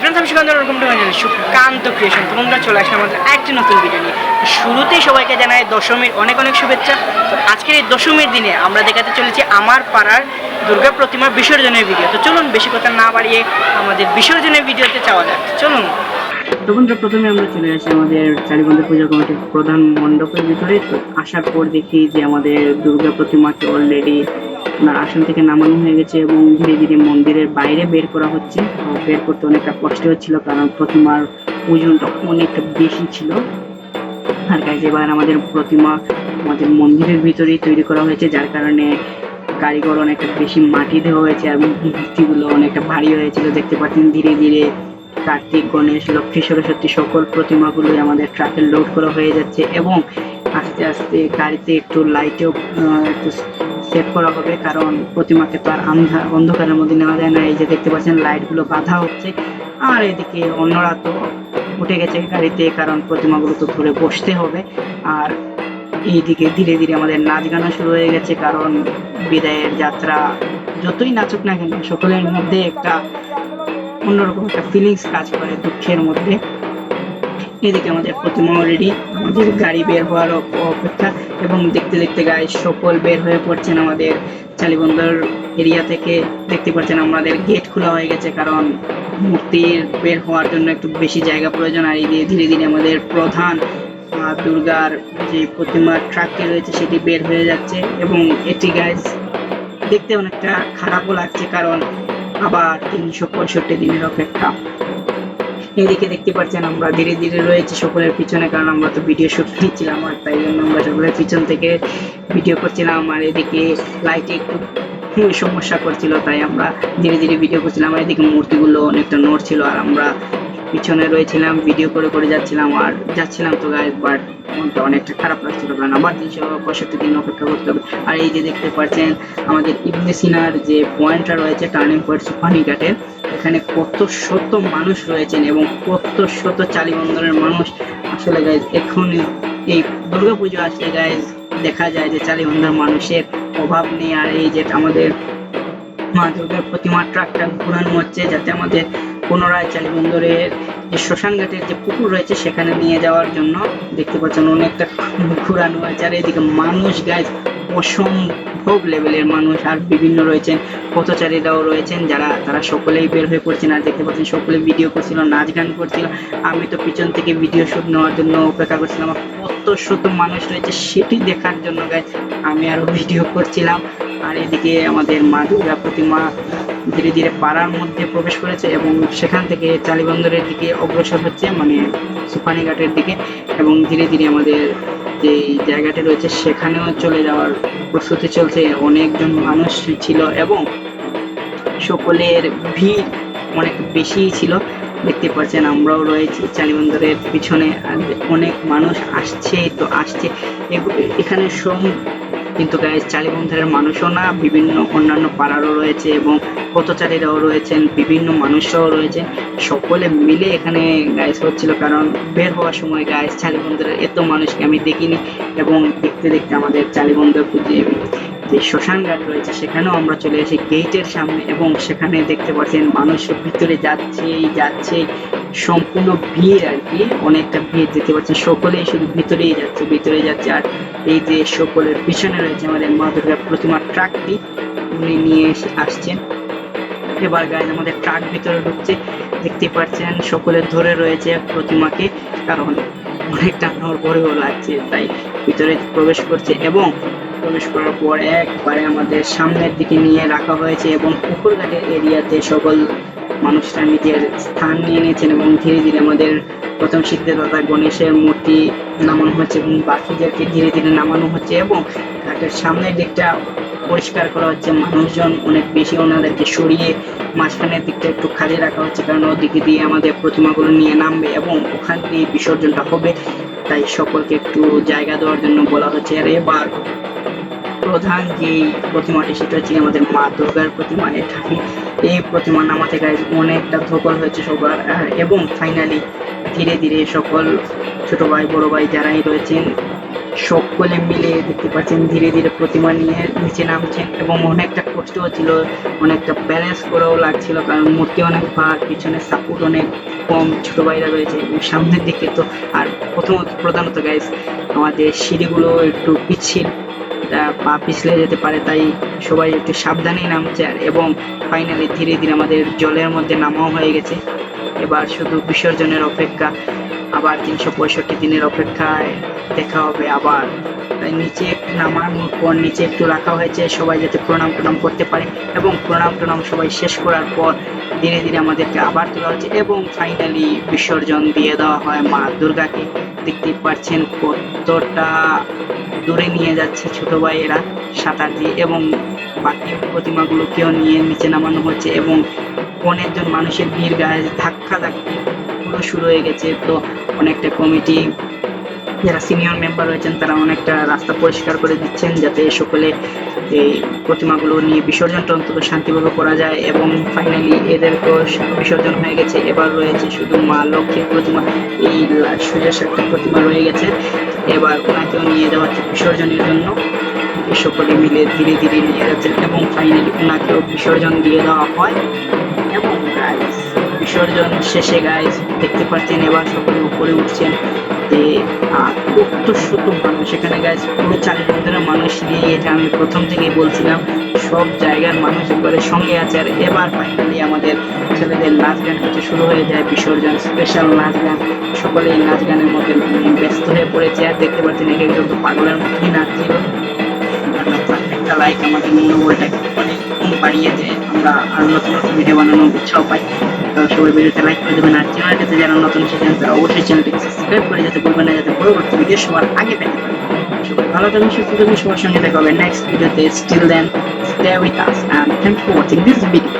Friends আমি Sukanta welcome to Sukanta creation তোমরা চলে আমাদের একটি নতুন ভিডিও নিয়ে। শুরুতেই সবাইকে জানাই দশমীর অনেক অনেক শুভেচ্ছা। আজকের এই দশমীর দিনে আমরা দেখাতে চলেছি আমার পাড়ার দুর্গা প্রতিমা বিসর্জনের ভিডিও তো চলুন, বেশি কথা না বাড়িয়ে আমাদের বিসর্জনের ভিডিওতে চাওয়া যাক। চলুন। তো প্রথমে আমরা চলে আসি আমাদের চারিবন্ধু পূজা কমিটির প্রধান মণ্ডপের ভিতরে। তো আসার পর দেখি যে আমাদের দুর্গা প্রতিমাকে অলরেডি ওনার আসন থেকে নামানো হয়ে গেছে এবং ধীরে ধীরে মন্দিরের বাইরে বের করা হচ্ছে। বের করতে অনেকটা কষ্ট হচ্ছিল কারণ প্রতিমার ওজনটা অনেকটা বেশি ছিল। আর গাইজ এবার আমাদের প্রতিমা আমাদের মন্দিরের ভিতরেই তৈরি করা হয়েছে, যার কারণে কারিগর অনেকটা বেশি মাটি দেওয়া হয়েছে এবং মূর্তিগুলো অনেকটা ভারী হয়েছিল দেখতে পাচ্ছেন ধীরে ধীরে কার্তিক, গণেশ, লক্ষ্মী, সরস্বতী সকল প্রতিমাগুলোই আমাদের ট্রাকে লোড করা হয়ে যাচ্ছে এবং আস্তে আস্তে গাড়িতে একটু লাইটেও একটু সেট করা হবে, কারণ প্রতিমাকে তো আর অন্ধকারের মধ্যে নেওয়া যায় না। এই যে দেখতে পাচ্ছেন লাইটগুলো বাঁধা হচ্ছে। আর এদিকে অন্যরা তো উঠে গেছে গাড়িতে, কারণ প্রতিমাগুলো তো ধরে বসতে হবে। আর এইদিকে ধীরে ধীরে আমাদের নাচ গানা শুরু হয়ে গেছে, কারণ বিদায়ের যাত্রা যতই নাচুক না কেন, সকলের মধ্যে একটা অন্যরকম একটা ফিলিংস কাজ করে দুঃখের মধ্যে। এদিকে আমাদের প্রতিমা অলরেডি আমাদের গাড়ি বের হওয়ার অপেক্ষা এবং দেখতে দেখতে গায়ে সকল বের হয়ে পড়ছেন আমাদের চালিবন্দর এরিয়া থেকে। দেখতে পাচ্ছেন আমাদের গেট খোলা হয়ে গেছে কারণ মূর্তির বের হওয়ার জন্য একটু বেশি জায়গা প্রয়োজন আর এই ধীরে ধীরে আমাদের প্রধান দুর্গার যে প্রতিমার ট্রাকটি রয়েছে সেটি বের হয়ে যাচ্ছে এবং এটি গাইজ দেখতে অনেকটা খারাপও লাগছে কারণ আবার তিনশো পঁয়ষট্টি দিনের অপেক্ষা। এদিকে দেখতে পাচ্ছেন আমরা। ধীরে ধীরে রয়েছে সকলের পিছনে, কারণ আমরা তো ভিডিও শুট নিচ্ছিলাম আর তাই জন্য আমরা সকলের পিছন থেকে ভিডিও করছিলাম। আর এদিকে লাইটে একটু সমস্যা করছিল, তাই আমরা ধীরে ধীরে ভিডিও করছিলাম। আর এদিকে মূর্তিগুলো অনেকটা নড়ছিল, আর আমরা পিছনে রয়েছিলাম ভিডিও করে করে যাচ্ছিলাম। আর যাচ্ছিলাম তো গায়ে বাট মনটা অনেকটা খারাপ লাগছিল, কারণ আবার তিনশো পঁয়ষট্টি দিন অপেক্ষা করতে হবে। আর এই যে দেখতে পাচ্ছেন, আমাদের ইবনে সিনার যে পয়েন্টটা রয়েছে টার্নিং পয়েন্ট সুপানি ঘাটের এখানে কত শত মানুষ রয়েছেন এবং কত শত চালিবন্দরের মানুষ আসলে গাইজ এখন এই দুর্গাপুজো আসলে গাইজ দেখা যায় যে চালিবন্দর মানুষের অভাব নেই আর এই যে আমাদের মা দুর্গার প্রতিমা ট্রাকটা ঘোরানো হচ্ছে যাতে আমাদের পুনরায় চালিবন্দরের যে শ্মশান ঘাটের যে পুকুর রয়েছে সেখানে নিয়ে যাওয়ার জন্য দেখতে পাচ্ছেন অনেকটা ঘোরানো হয়েছে। আর এদিকে মানুষ গাইজ অসম্ভব লেভেলের মানুষ আর বিভিন্ন রয়েছেন, পথচারীরাও রয়েছেন যারা, তারা সকলেই বের হয়ে পড়ছেন। আর দেখতে পাচ্ছেন সকলে ভিডিও করছিল, নাচ গান করছিল। আমি তো পিছন থেকে ভিডিও শুট নেওয়ার জন্য অপেক্ষা করছিলাম। কত শত মানুষ রয়েছে সেটি দেখার জন্য গাইজ আমি আরও ভিডিও করছিলাম। আর এদিকে আমাদের মা দুর্গা প্রতিমা ধীরে ধীরে পাড়ার মধ্যে প্রবেশ করেছে এবং সেখান থেকে চালিবন্দরের দিকে অগ্রসর হচ্ছে মানে সুপানিঘাটের দিকে। এবং ধীরে ধীরে আমাদের যে জায়গাটি রয়েছে সেখানেও চলে যাওয়ার প্রস্তুতি চলছে। অনেকজন মানুষ ছিল এবং সকলের ভিড় অনেক বেশি ছিল। দেখতে পাচ্ছেন আমরাও রয়েছি চালিবন্দরের পিছনে। অনেক মানুষ আসছে, তো আসছে। এখানে সব কিন্তু গাইজ চালিবন্ধের মানুষও না, বিভিন্ন অন্যান্য পাড়ারও রয়েছে এবং পথচারীরাও রয়েছেন, বিভিন্ন মানুষরাও রয়েছে সকলে মিলে এখানে গাইজ হচ্ছিল কারণ বের হওয়ার সময় গাইজ চালিবন্ধের এত মানুষকে আমি দেখিনি এবং দেখতে দেখতে আমাদের চালিবন্ধের যে যে শ্মশান ঘাট রয়েছে, সেখানেও আমরা চলে এসেছি গেটের সামনে এবং সেখানে দেখতে পাচ্ছেন মানুষ ভিতরে যাচ্ছেই যাচ্ছে সম্পূর্ণ ভিড় আর কি, অনেকটা ভিড় দেখতে পাচ্ছেন। সকলেই শুধু ভিতরেই যাচ্ছে ভিতরে যাচ্ছে। আর এই যে সকলের পিছনে রয়েছে আমাদের মা দুর্গার প্রতিমার ট্রাকটি, উনি নিয়ে এসে আসছেন। এবার গায়ে আমাদের ট্রাক ভিতরে ঢুকছে। দেখতে পাচ্ছেন, সকলে ধরে রয়েছে প্রতিমাকে, কারণ অনেকটা নড়বড়েও লাগছে, তাই ভিতরে প্রবেশ করছে এবং প্রবেশ করার পর একবারে আমাদের সামনের দিকে নিয়ে রাখা হয়েছে এবং পুকুর ঘাটের এরিয়াতে সকল মানুষরা নিজের স্থান নিয়ে নিয়েছেন এবং ধীরে ধীরে আমাদের প্রথম সিদ্ধিদাতা গণেশের মূর্তি নামানো হচ্ছে এবং বাকিদেরকে ধীরে ধীরে নামানো হচ্ছে এবং ঘাটের সামনের দিকটা পরিষ্কার করা হচ্ছে। মানুষজন অনেক বেশি ওনাদেরকে সরিয়ে মাঝখানের দিকটা একটু খালি রাখা হচ্ছে কারণ ওদিকে দিয়ে আমাদের প্রতিমাগুলো নিয়ে নামবে এবং ওখান দিয়ে বিসর্জনটা হবে। তাই সকলকে একটু জায়গা দেওয়ার জন্য বলা হচ্ছে। আর এবার প্রধান যে প্রতিমাটি, সেটা হচ্ছে আমাদের মা দুর্গার প্রতিমা। এখানে এই প্রতিমা নামাতে গাইজ অনেকটা ধকল হয়েছে সবার। এবং ফাইনালি ধীরে ধীরে সকল ছোট ভাই, বড় ভাই যারাই রয়েছেন, সকলে মিলে দেখতে পাচ্ছেন ধীরে ধীরে প্রতিমা নিয়ে নিচে নামছেন এবং অনেকটা কষ্ট হচ্ছিল, অনেকটা ব্যালেন্স করেও লাগছিল, কারণ মূর্তি অনেক ভার, পিছনে সাপোর্ট অনেক কম ছোট ভাইরা রয়েছে এবং সামনের দিকে তো আর প্রথমত প্রধানত গাইস আমাদের সিঁড়িগুলো একটু পিচ্ছিল। পা পিছলে যেতে পারে, তাই সবাই একটু সাবধানেই নামছে আর, এবং ফাইনালি ধীরে ধীরে আমাদের জলের মধ্যে নামাও হয়ে গেছে। এবার শুধু বিসর্জনের অপেক্ষা, আবার তিনশো পঁয়ষট্টি দিনের অপেক্ষায় দেখা হবে আবার। তাই নিচে একটু নামানোর পর নিচে একটু রাখা হয়েছে, সবাই যাতে প্রণাম প্রণাম করতে পারে, এবং প্রণাম প্রণাম সবাই শেষ করার পর ধীরে ধীরে আমাদেরকে আবার তোলা হচ্ছে, এবং ফাইনালি বিসর্জন দিয়ে দেওয়া হয় মা দুর্গাকে। দেখতে পাচ্ছেন কতটা দূরে নিয়ে যাচ্ছে ছোট ভাইয়েরা সাঁতার দিয়ে এবং বাকি প্রতিমাগুলোকেও নিয়ে নিচে নামানো হচ্ছে এবং অনেকজন মানুষের ভিড় গায়ে ধাক্কা ধাক্কি পুরো শুরু হয়ে গেছে। তো অনেকটা কমিটি যারা সিনিয়র মেম্বার রয়েছেন, তারা অনেকটা রাস্তা পরিষ্কার করে দিচ্ছেন যাতে সকলে এই প্রতিমাগুলো নিয়ে বিসর্জনটা অন্তত শান্তিভাবে করা যায় এবং ফাইনালি এদেরকেও বিসর্জন হয়ে গেছে। এবার রয়েছে শুধু মা লক্ষ্মীর প্রতিমা, এই সোজা একটা প্রতিমা রয়ে গেছে। এবার ওনাকেও নিয়ে যাওয়া হচ্ছে বিসর্জনের জন্য সকলে মিলে ধীরে ধীরে নিয়ে যাচ্ছেন এবং ফাইনালি ওনাকেও বিসর্জন দিয়ে দেওয়া হয়। এবং গাইজ বিসর্জন শেষে গাইজ দেখতে পাচ্ছেন এবার সকলে উপরে উঠছেন। যে কত শত মানুষ এখানে গাইজ পুরো চারিমন্দিরের মানুষ নিয়ে এটা আমি প্রথম থেকেই বলছিলাম, সব জায়গার মানুষ একবারে সঙ্গে আছে। আর এবার ফাইনালি আমাদের ছেলেদের নাচ গান কিছু শুরু হয়ে যায়, বিসর্জন স্পেশাল নাচ গান। সকলে এই নাচ গানের মধ্যে ব্যস্ত হয়ে পড়েছে। আর দেখতে পাচ্ছেন এক একজন তো পাগলের মতোই নাচছিল একটা লাইক আমাদের মনোবলটাকে অনেক বাড়িয়ে দেয় আমরা আরও নতুন নতুন ভিডিও বানানোর উৎসাহ পাই। তো সবাই ভিডিওতে লাইক করে দেবেন। আর চ্যানেলটাতে যারা নতুন সেখানে তারা অবশ্যই চ্যানেলটিকে সাবস্ক্রাইব করে যাতে বলবেন না, যাতে পরবর্তী ভিডিও সবার আগে পেতে পারেন। সবাই ভালো থাকবেন সুস্থ থাকবেন সবার সঙ্গে দেখা হবে নেক্সট ভিডিওতে still then stay with us and thank for watching this video